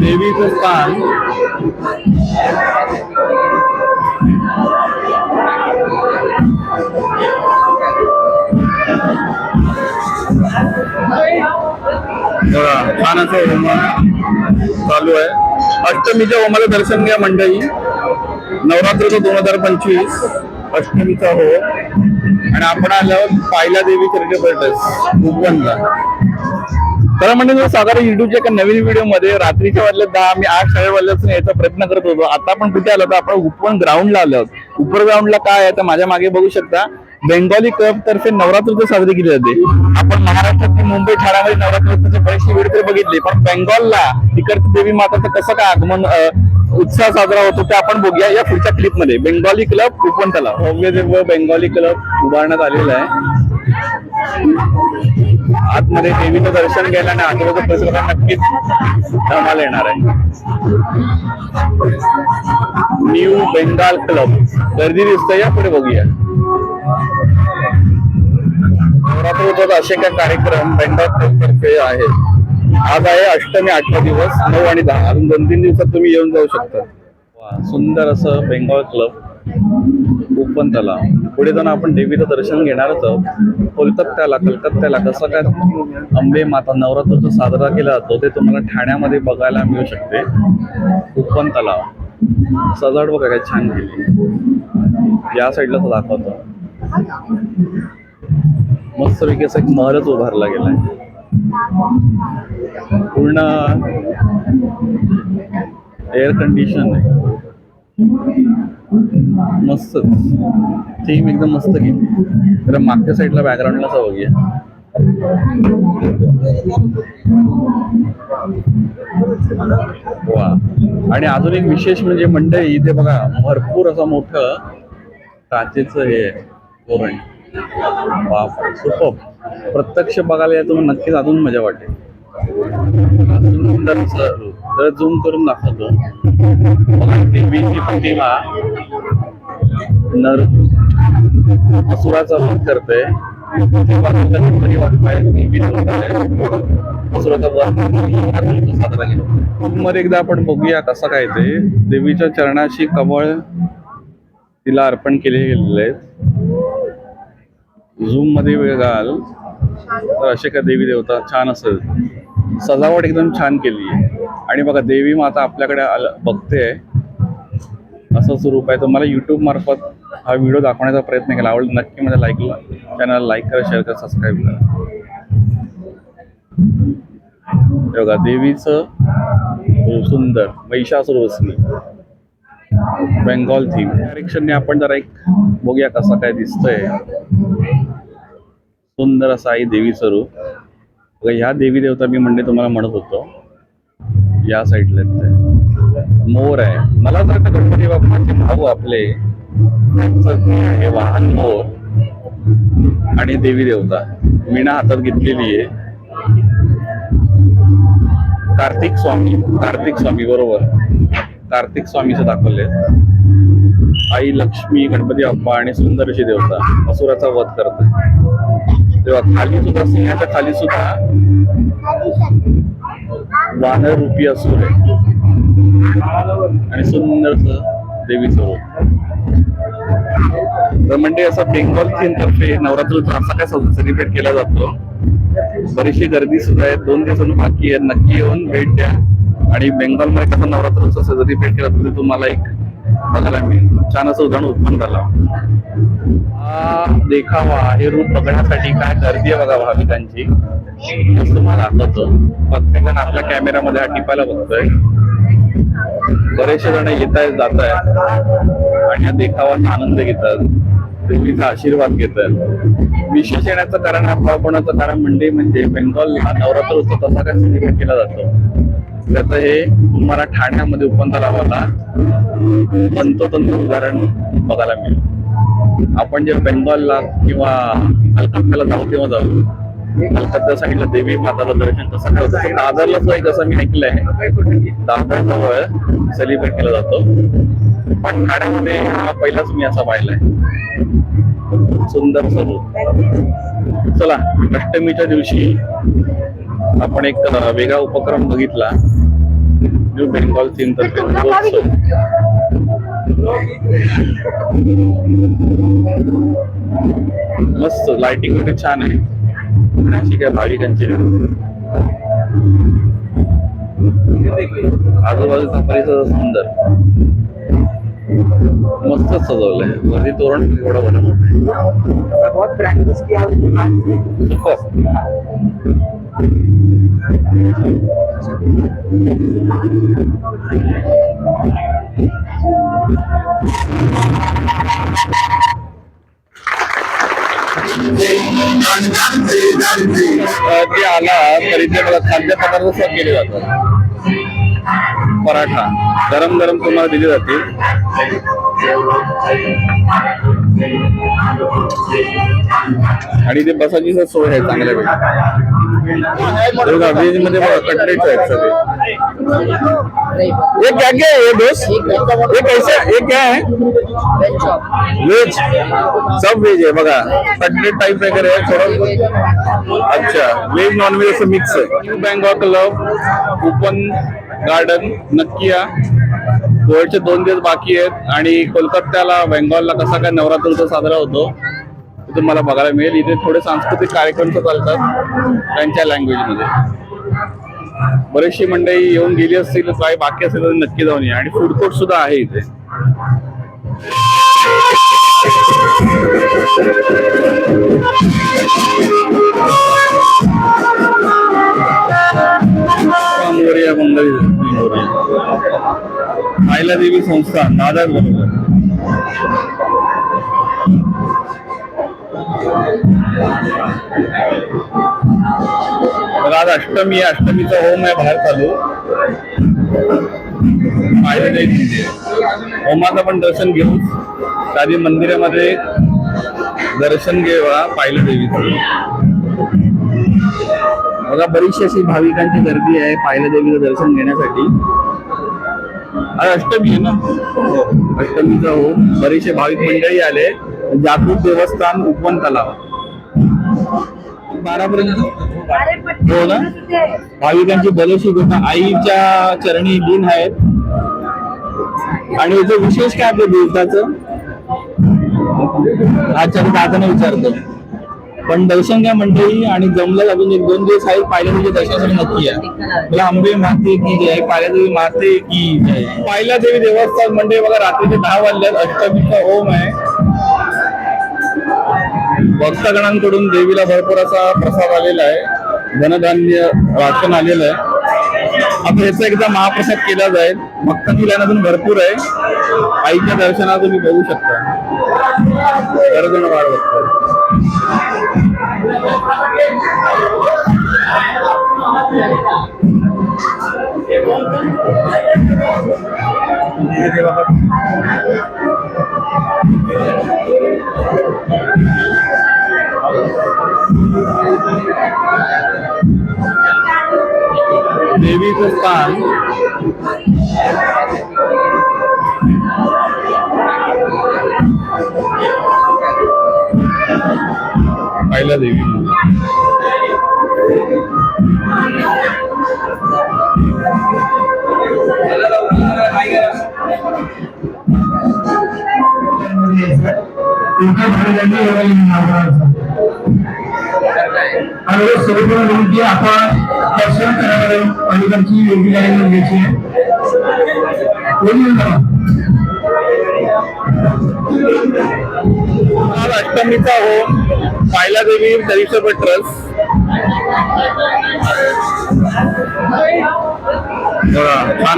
देवीचं स्थान. बघा छान असं चालू आहे. अष्टमीच्या होमाला दर्शन घ्या मंडळी. नवरात्रचं दोन हजार पंचवीस. अष्टमीचा हो. आणि आपण आलं पाहिला देवी चरित्र उपवनला खरं म्हणजे साधारण युट्यूबच्या एका नवीन व्हिडिओमध्ये रात्रीच्या वाजल्या दहा मी आठ साडे वाजल्यापासून यायचा प्रयत्न करत होतो. आता आपण कुठे आलो तर आपण उपवन ग्राउंडला आलो. आहोत उपर ग्राउंडला काय आहे तर माझ्या मागे बघू शकता बेंगॉली क्लब तर्फे नवरात्र साजरी केली जाते. आपण महाराष्ट्रातील मुंबई ठाण्यामध्ये नवरात्राचे बरेचसे वेळ तरी बघितले पण बेंगॉलला तिकडचं देवी माताचं कसं काय आगमन उत्साह साजरा होतो ते आपण बघूया या पुढच्या क्लिपमध्ये. बेंगॉली क्लब उपवन तलाव भव्य दिव्य बेंगॉली क्लब उभारण्यात आलेला आहे. आतमध्ये देवीचं दर्शन घ्यायला आणि आजूबाजू परिसरात नक्कीच धमाल येणार आहे. न्यू बेंगाल क्लब गर्दी दिसते या पुढे बघूया. नवरात्र असे काही कार्यक्रम बेंगाल क्लब तर्फे आहेत आज आहे अष्टमी आठवा दिवस नऊ आणि दहा. अजून दोन तीन दिवसात तुम्ही येऊन जाऊ शकता. सुंदर असं बेंगॉल क्लब ओपन तलाव पुढे जाऊन आपण देवीचं दर्शन घेणारच आहोत. कोलकात्याला कलकत्त्याला कसं काय अंबे माता नवरात्र साजरा केला जातो ते तुम्हाला ठाण्यामध्ये बघायला मिळू शकते. ओपन तलाव सजावट बघा काय छान केली. या साईडला दाखवतो. मस्तपैकी असं एक महलच उभारला गेलाय. पूर्ण एअर कंडिशन आहे. मस्त. थीम एकदम मस्त केली तर मागच्या साईडला बॅकग्राऊंडला बघूया वा. आणि अजून एक विशेष म्हणजे मंडळी इथे बघा भरपूर असं मोठं काचेचं हे धोरण बाप सुपर प्रत्यक्ष बघायला तुम्हाला नक्कीच अजून मजा वाटेल. अजून झूम करून दाखवतो. देवीची प्रतिमा नर असुराचा वध करते मध्ये एकदा आपण बघूया कसं काय ते. देवीच्या चरणाशी कमळ तिला अर्पण केले गेलेले आहेत. झूममध्ये वेळ घाल. तर असे का देवी देवता छान असेल. सजावट एकदम छान केली आहे आणि बघा देवी माता आपल्याकडे आल- बघते. असं स्वरूप आहे. तर मला यूट्यूब मार्फत हा व्हिडिओ दाखवण्याचा प्रयत्न केला. आवडला नक्की माझ्या लाईक चॅनल लाईक करा शेअर करा सबस्क्राईब करा. बघा देवीचं सुंदर महिषासुर बेंगॉल थीम डायरेक्शनने आपण जरा एक बघूया कसं काय दिसतंय. सुंदर असं आहे देवी स्वरूप बघा ह्या देवी देवता मी म्हणजे तुम्हाला म्हणत होतो. या साईडला मोर आहे. मला जर का गणपती बाप्पाचे भाऊ आपले. हे वाहन मोर. आणि देवी देवता. मीना हातात घेतलेली आहे. कार्तिक स्वामी कार्तिक स्वामी बरोबर. कार्तिक स्वामीचं दाखवले आई लक्ष्मी गणपती बाप्पा आणि सुंदर अशी देवता. असुराचा वध करते. तेव्हा खाली सुद्धा सिंहाच्या खाली सुद्धा वानर रूपी असुर आहे आणि सुंदरचं देवीचं रूप. तर म्हणजे असं बेंगॉल थीम तर्फे नवरात्रीचा असा काय सेलिब्रेट केला जातो? बरीचशी गर्दी सुद्धा आहे दोन दिवसांनी बाकी आहे नक्की येऊन भेट द्या. आणि बेंगॉलमध्ये कसं नवरात्रोत्सव सेलिब्रेट केला तर तुम्हाला एक बघायला मिळेल. छान असं उदाहरण उत्पन्न झाला. हा देखावा हे रूप बघण्यासाठी काय गर्दी आहे बघा भाविकांची. तुम्हाला दाखवतो प्रत्येकजण आपल्या कॅमेरामध्ये हा टिपायला बघतोय. बरेचसे जण येत आहेत जात आहेत आणि या देखावाचा आनंद घेतात. देवीचा आशीर्वाद घेतात. विशेष येण्याचं कारण हा भावपणाचं कारण म्हणजे म्हणजे बेंगॉल हा नवरात्र उत्सव तसा काय सेलिब्रेट केला जातो. त्याचं हे तुम्हाला ठाण्यामध्ये उपंतरावाला तंतोतंत उदाहरण बघायला मिळेल. आपण जे बेंगॉलला किंवा कलकत्त्याला जाऊ तेव्हा जाऊ. कलकत्ता साईडला देवी माताला दर्शन कसं करतो दादरला एक असं मी ऐकलं आहे. दादरजवळ सेलिब्रेट केला जातो. पण ठाण्यामध्ये हा पहिलाच मी असा पाहिलाय. सुंदर स्वरूप. चला अष्टमीच्या दिवशी आपण एक वेगळा उपक्रम बघितला. न्यू बेंगॉल थीम तर्फे दीपोत्सव. मस्त लाइटिंग वगैरे छान आहे. नाशिक आहे भाविकांची आजूबाजूचा परिसर सुंदर. मस्त सजवलंय. वरती तोरण एवढा बरं ते आला तरी ते बघा खाद्यपदार्थ सर्व केले जातात. पराठा. गरम गरम तुम्हाला दिली जाते आणि ते बसाची सोय आहे चांगल्या बघा व्हेजमध्ये बघा कटलेट आहेत सगळे. ये क्या क्या है ये दोस्त. ये कैसे ये क्या है वेज. सब वेज आहे बघा. कटलेट टाइप वगैरे आहे थोडं. अच्छा व्हेज नॉन व्हेज असं मिक्स आहे. New Bangkok club open garden नक्की या. दोन दिवस बाकी आहेत आणि कोलकात्याला बेंगॉलला कसा काय नवरात्र साजरा होतो ते तुम्हाला बघायला मिळेल. इथे थोडे सांस्कृतिक कार्यक्रम तर चालतात त्यांच्या लँग्वेजमध्ये बरीचशी मंडळी येऊन गेली असतील काही बाकी असेल तर नक्की जाऊन या. आणि फूड कोर्ट सुद्धा आहे इथे. मोरया मंगळी मोरया देवी संस्था दादा बरोबर. अष्टमी अष्टमीचा होम आहे बाहेर चालू. पाहिलं जाईल होमाचं पण दर्शन घेऊ. साधी मंदिरामध्ये दर्शन घेवा पाहिलं देवीचं. बघा बरीचशी अशी भाविकांची गर्दी आहे पाहिलं देवीचं दर्शन घेण्यासाठी. अरे अष्टमी आहे ना? अष्टमीचा हो बरेचसे भाविक मंडळी आले. जागृत देवस्थान उपवन तलाव. बारा पर्यंत? हो ना? भाविकांची बरेचशी गोष्ट आईच्या चरणी दिन आहेत. आणि याचं विशेष काय आपल्या दिवसाचं मी दादाने विचारतो पण दर्शन घ्या मंडळी आणि जमलं अजून एक दोन दिवस आहे पाहिल्या देवी दर्शनासाठी नक्की आहे मला आंबे माते की जय पाहिल्या देवी माते की जय. पाहिल्या देवी देवस्थान मंडळी बघा रात्रीचे दहा वाजल्यात अष्टमीचा होम आहे. भक्तगणांकडून देवीला भरपूर असा प्रसाद आलेला आहे. धनधान्य राशन आलेलं आहे. आता याचा एकदा महाप्रसाद केला जाईल. भक्तांची लाईन अजून भरपूर आहे. आईच्या दर्शनात तुम्ही बघू शकता. गर्दन वाढ बघताय देवीचं स्थान. पहिला देवी. आणि सर्वजण विनंती आपण दर्शन करावं अलीकडची योगी लाईन घ्यायची आहे. अष्टमीचा होम पायला देवी चरित्रपट ट्रस्ट.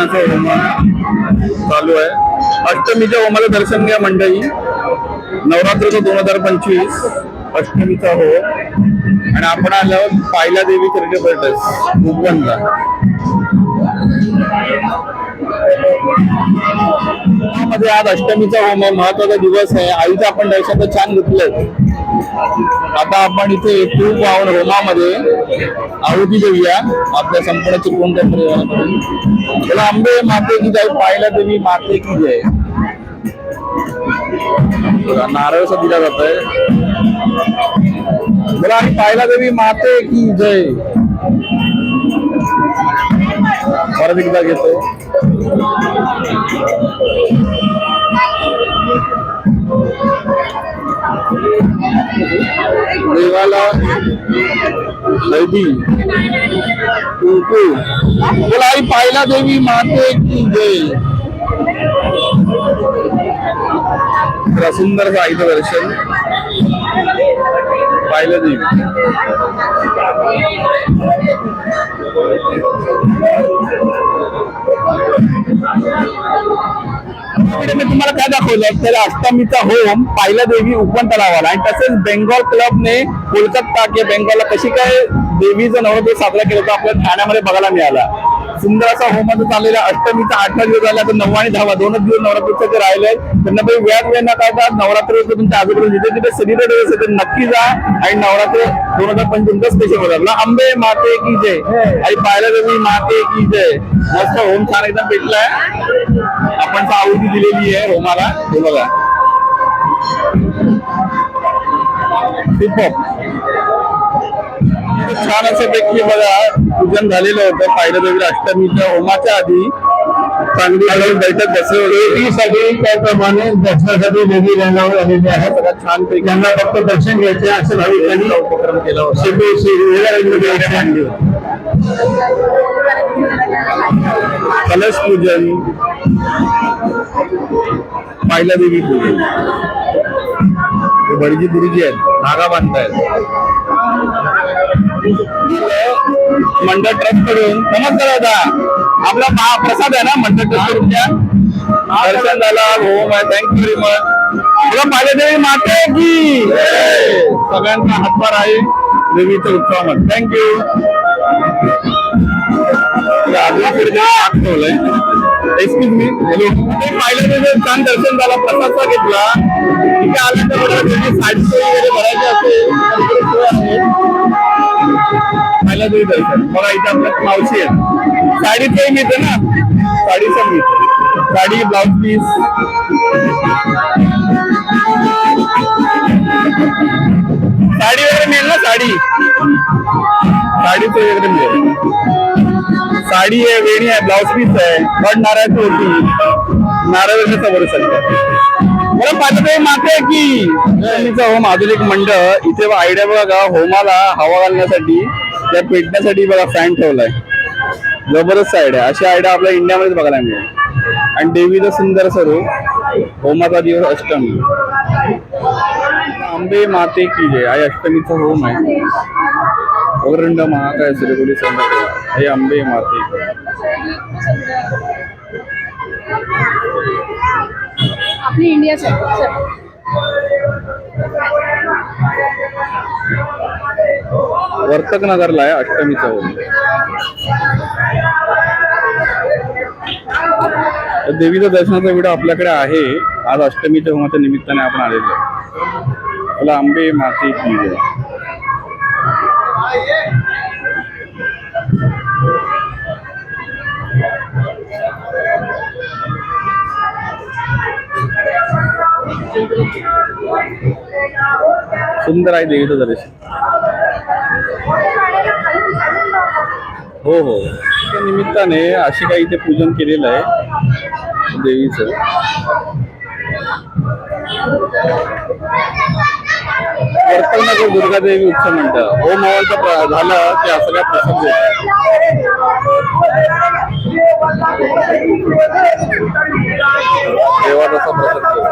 असं होम चालू आहे. अष्टमीच्या होमाला दर्शन घ्या मंडळी. नवरात्रचा दोन हजार पंचवीस. अष्टमीचा हो. आणि आपण आल्यावर पायला देवी चरित्रपट ट्रस्टमध्ये आज अष्टमीचा होम आहे महत्त्वाचा दिवस आहे. आईचं आपण दर्शन तर छान घेतलंय. आता आपण इथे तूप वाहून होमामध्ये. आहुती देऊया. आपल्या संपूर्ण चिपळूणच्या परिवाराकडून त्याला आंबे माते की जाय पाहिला देवी माते की जय नारळचा नारळ असं दिला जात आहे बोला आणि पाहिला देवी माते की जय? परत एकदा घेतो देवाला नदी कुंकू. बोला आई पाहिला देवी माते की जय? सुंदर आईचं दर्शन. पाहिलं देवी मी तुम्हाला काय दाखवलं तर अष्टमीचा होम पाहिला देवी उपवन तलावाला. आणि तसेच बेंगॉल क्लबने कोलकाता किंवा बेंगॉलला कशी काय देवीचं नवरात्र साजरा केला होता आपल्या ठाण्यामध्ये बघायला मिळाला. सुंदर असा होमाचा चाललेला अष्टमीचा आठवा दिवस झाला तर नववा आणि दहावा दोनच दिवस नवरात्रीचे जे राहिले त्यांना काही व्याज वेळ न काढता नवरात्र तुमच्या आजूबाजू जिथे जिथे सेलिब्रेट दिवस आहे तर नक्की जा आणि नवरात्र दोन हजार पंचवीस स्पेशल होतात आंबे माते की जय. आई पाहिलं देवी माते की जय. मस्त होम छान एकदम पेटलाय आपण आवृत्ती दिलेली आहे होमाला. हे बघा. Superb. छान असं पैकी बघा पूजन झालेलं होतं. पाहिलं देवी अष्टमीच्या होमाच्या आधी चांगली बैठक बसली साठी त्याप्रमाणे दर्शनासाठी वेगळी रंगावर आलेली सगळ्यात छान पैकी त्यांना फक्त दर्शन घ्यायचे आहे असं भाविकांनी उपक्रम केला सगळे. कलश पूजन. पाहिला देवी पूजन. बडजी गुरुजी आहेत. धागा बांधतायत मंडळ ट्रस्टकडून. नमस्कार दादा. आपला महा- प्रसाद आहे ना मंडळ ट्रस्टकडून द्या दर्शन झाला होम आहे. थँक्यू व्हेरी मच तुला पाहिजे देवी माते की? सगळ्यांचा हातभार आहे. देवीच्या उत्सवामध्ये. थँक्यू एक्सक्यूज मी हॅलो ते पाहिलं ते छान दर्शन झाला प्रसादचा घेतला. तिथे आल्यानंतर मला त्याची साडी वगैरे भरायची असेल पाहिलं तरी दर्शन बघा इथे आपल्या मावशी आहे साडी सोय मिळते ना? साडी पण मिळते साडी ब्लाउज पीस साडी वगैरे मिळेल ना साडी? साडी वगैरे मिळेल. साडी आहे वेणी आहे ब्लाउज पीस आहे. बड नारळाची होती नारळ समोर सध्या मला पाहिजे माते की? होम आधुनिक मंडळ. इथे आयडिया बघा होमाला हवा घालण्यासाठी. त्या पेटण्यासाठी बघा फॅन ठेवलाय. जबरदस्त आयडिया अशी आयडिया आपल्या इंडियामध्ये बघायला मिळेल. आणि देवीचं सुंदर स्वरूप होमाचा दिवस अष्टमी. आंबे माते की जय. आई अष्टमीचा होम आहे. वरंड महाकाय श्रीगुरी संध्याकाळ हे आंबे माते आपली इंडिया सर वर्तक नगरला आहे अष्टमीचा चौक तर देवीचं दर्शनाचा व्हिडिओ आपल्याकडे आहे. आज अष्टमीच्या होमाच्या निमित्ताने आपण आलेलो आहे. आंबे माती की सुंदर आहे देवीचं दर्शन. हो हो. त्या निमित्ताने अशी काही इथे पूजन केलेलं आहे. देवीचं. दुर्गा दुर्गादेवी उत्सव मंडळ हो मावळचं झालं ते असं काय प्रसंग होतो. देवाचा प्रसंग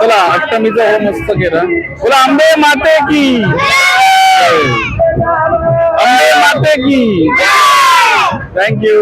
चला अष्टमीचा हो मस्त केला. बोला आंबे माते की? आंबे माते की थँक्यू